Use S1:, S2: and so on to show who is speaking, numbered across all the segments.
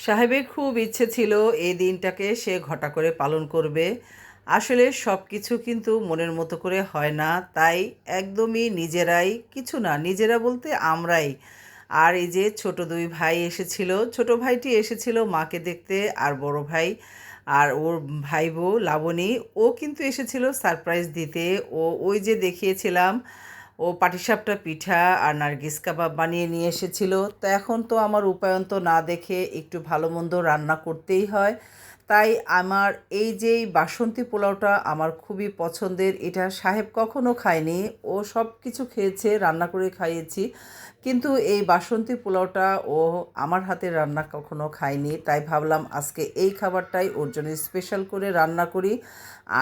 S1: সাহেবের খুব ইচ্ছে ছিল এই দিনটাকে সে ঘটা করে পালন করবে। আসলে সব কিছু কিন্তু মনের মতো করে হয় না, তাই একদমই নিজেরাই, কিছু না, নিজেরা বলতে আমরাই। আর এই যে ছোট দুই ভাই এসেছিল, ছোট ভাইটি এসেছিল মাকে দেখতে আর বড় ভাই। আর ওর ভাই বউ লাবণী, ও কিন্তু এসেছিল সারপ্রাইজ দিতে। ও ওই যে দেখিয়েছিলাম ও পাটিসাপটা পিঠা আর নারগিস কাবাব বানিয়ে নিয়ে এসেছিল। তো এখন তো আমার উপায়ন্ত না দেখে একটু ভালো মন্দ রান্না করতেই হয়। তাই আমার এই যে বাসন্তী পোলাওটা আমার খুবই পছন্দের, এটা সাহেব কখনো খায়নি। ও সব কিছু খেয়েছে, রান্না করে খাইয়েছি। কিন্তু এই বাসন্তী পোলাওটা ও আমার হাতে রান্না কখনো খায়নি। তাই ভাবলাম আজকে এই খাবারটাই ওর জন্য স্পেশাল করে রান্না করি।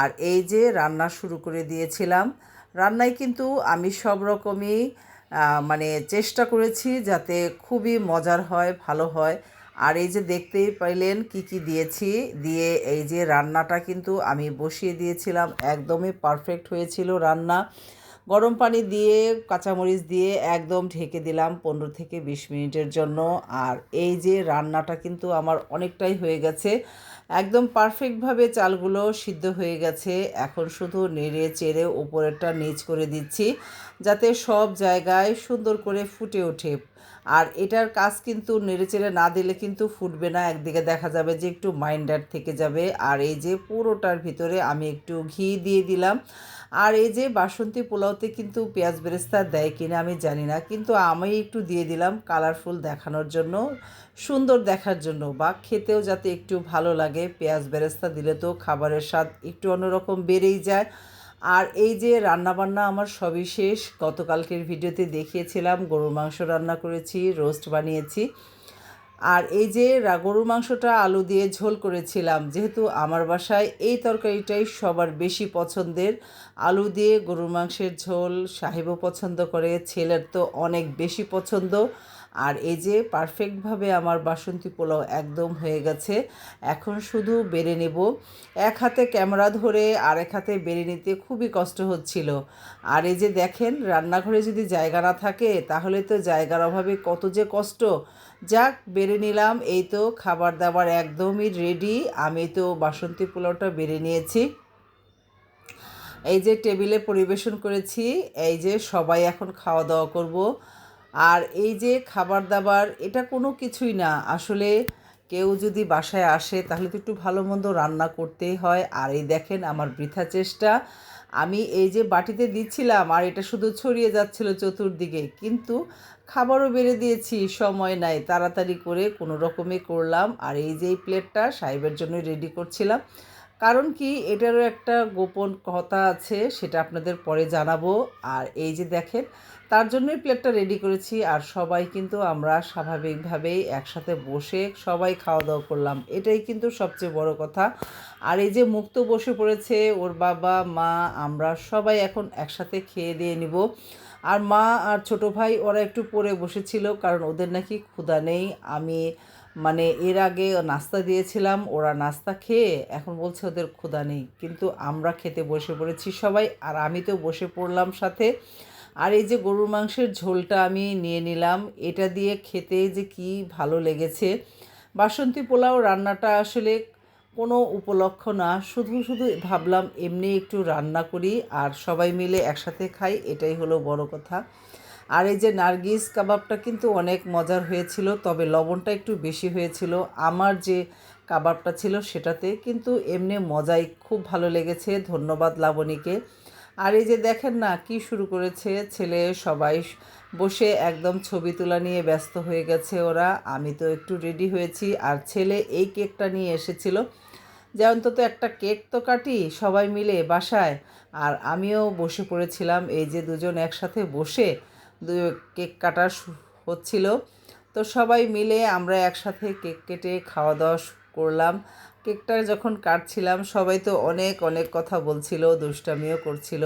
S1: আর এই যে রান্না শুরু করে দিয়েছিলাম রান্নায় কিন্তু আমি সব রকমই মানে চেষ্টা করেছি যাতে খুবই মজার হয়, ভালো হয়। আর এই যে দেখতেই পাইলেন কি কি দিয়েছি, দিয়ে এই যে রান্নাটা কিন্তু আমি বসিয়ে দিয়েছিলাম, একদমই পারফেক্ট হয়েছিল রান্না। গরম পানি দিয়ে, কাঁচামরিচ দিয়ে একদম ঢেকে দিলাম পনেরো থেকে বিশ মিনিটের জন্য। আর এই যে রান্নাটা কিন্তু আমার অনেকটাই হয়ে গেছে। একদম পারফেক্টভাবে চালগুলো সিদ্ধ হয়ে গেছে। এখন শুধু নেড়ে চেড়ে ওপরেরটা নিচ করে দিচ্ছি, যাতে সব জায়গায় সুন্দর করে ফুটে ওঠে। আর এটার কাজ কিন্তু নেড়ে চেড়ে না দিলে কিন্তু ফুটবে না, একদিকে দেখা যাবে যে একটু মাইন্ডার থেকে যাবে। আর এই যে পুরোটার ভিতরে আমি একটু ঘি দিয়ে দিলাম। আর এই যে বাসন্তী পোলাওতে কিন্তু পেঁয়াজ বেরেস্তা দেয় কিনা আমি জানি না, কিন্তু আমি একটু দিয়ে দিলাম কালারফুল দেখানোর জন্য, সুন্দর দেখার জন্য বা খেতেও যাতে একটু ভালো লাগে, পেঁয়াজ বেরেস্তা দিলে তো খাবারের স্বাদ একটু অন্যরকম বেড়েই যায়। আর এই যে রান্নাবান্না আমার সবই শেষ, গতকালকের ভিডিওতে দেখিয়েছিলাম, গরুর মাংস রান্না করেছি, রোস্ট বানিয়েছি। আর এই যে গরুর মাংসটা আলু দিয়ে ঝোল করেছিলাম, যেহেতু আমার বাসায় এই তরকারিটাই সবার বেশি পছন্দের। আলু দিয়ে গরুর মাংসের ঝোল সাহেবও পছন্দ করে, ছেলের তো অনেক বেশি পছন্দ। আর এই যে পারফেক্টভাবে আমার বাসন্তী পোলাও একদম হয়ে গেছে, এখন শুধু বেড়ে নেব। এক হাতে ক্যামেরা ধরে আর এক হাতে বেড়ে নিতে খুবই কষ্ট হচ্ছিল। আর এই যে দেখেন, রান্নাঘরে যদি জায়গা না থাকে, তাহলে তো জায়গার অভাবে কত যে কষ্ট। যাক, বেড়ে নিলাম, এই তো খাবার দাবার একদমই রেডি আমি তো বাসন্তী পোলাওটা বেড়ে নিয়েছি। এই যে টেবিলে পরিবেশন করেছি, এই যে সবাই এখন খাওয়া দাওয়া করব। আর এই যে খাবার দাবার এটা কোনো কিছুই না। আসলে কেউ যদি বাসায় আসে, তাহলে তো একটু ভালো মন্দ রান্না করতেই হয়। আর এই দেখেন আমার বৃথা চেষ্টা। আমি এই যে বাটিতে দিচ্ছিলাম, আর এটা শুধু ছড়িয়ে যাচ্ছিল চতুর্দিকে। কিন্তু খাবারও বেড়ে দিয়েছি, সময় নাই, তাড়াতাড়ি করে কোনো রকমে করলাম। আর এই যে এই প্লেটটা সাহেবের জন্য রেডি করছিলাম। কারণ কি এটারও একটা গোপন কথা আছে, সেটা আপনাদের পরে জানাব। আর এই যে দেখেন, তার জন্যই প্লেটটা রেডি করেছি, আর সবাই কিন্তু আমরা স্বাভাবিকভাবেই একসাথে বসে সবাই খাওয়া দাওয়া করলাম। এটাই কিন্তু সবচেয়ে বড় কথা। আর এই যে মুক্ত বসে পড়েছে ওর বাবা, মা, আমরা সবাই এখন একসাথে খেয়ে দিয়ে নিব। আর মা আর ছোট ভাই, ওরা একটু পরে বসেছিল, কারণ ওদের নাকি ক্ষুধা নেই। আমি মানে এর আগে নাস্তা দিয়েছিলাম, ওরা নাস্তা খেয়ে এখন বলছে ওদের ক্ষুধা নেই। কিন্তু আমরা খেতে বসে পড়েছি সবাই, আর আমি তো বসে পড়লাম সাথে। আর এই যে গরুর মাংসের ঝোলটা আমি নিয়ে নিলাম, এটা দিয়ে খেতে যে কি ভালো লেগেছে। বাসন্তী পোলাও রান্নাটা আসলে কোনো উপলক্ষ না, শুধু শুধু ভাবলাম এমনি একটু রান্না করি আর সবাই মিলে একসাথে খাই, এটাই হলো বড় কথা। আর এই যে নার্গিস কাবাবটা কিন্তু অনেক মজার হয়েছিল, তবে লবণটা একটু বেশি হয়েছিল। আমার যে কাবাবটা ছিল সেটাতে কিন্তু এমনি মজাই খুব ভালো লেগেছে। ধন্যবাদ লাবণীকে। আর এই যে দেখেন না, কি শুরু করেছে ছেলে সবাই। বসে একদম ছবি তোলা নিয়ে ব্যস্ত হয়ে গেছে ওরা। আমি তো একটু রেডি হয়েছি। আর ছেলে এই কেকটা নিয়ে এসেছিল। যে অন্তত একটা কেক তো কাটি, সবাই মিলে বাসায়। আর আমিও বসে পড়েছিলাম। এই যে দুজন একসাথে বসে কেক কাটা হচ্ছিল। তো সবাই মিলে আমরা একসাথে কেক কেটে খাওয়া দাওয়া করলাম। কেকটা যখন কাটছিলাম, সবাই তো অনেক অনেক কথা বলছিল, দুষ্টামিও করছিল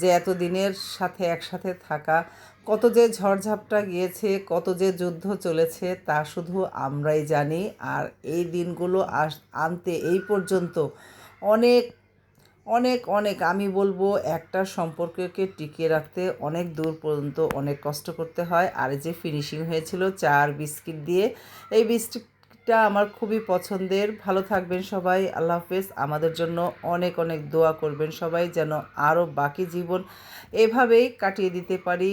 S1: যে এত দিনের সাথে একসাথে থাকা, কত যে ঝড়ঝাপটা গিয়েছে, কত যে যুদ্ধ চলেছে, তা শুধু আমরাই জানি। আর এই দিনগুলো আনতে এই পর্যন্ত অনেক অনেক অনেক। আমি বলব, একটা সম্পর্ককে টিকিয়ে রাখতে অনেক দূর পর্যন্ত অনেক কষ্ট করতে হয়। আর যে ফিনিশিং হয়েছিল চার বিস্কিট দিয়ে, এই বিস্কিটটা আমার খুবই পছন্দের। ভালো থাকবেন সবাই। আল্লাহ হাফেজ। আমাদের জন্য অনেক অনেক দোয়া করবেন সবাই যেন আরও বাকি জীবন এভাবেই কাটিয়ে দিতে পারি।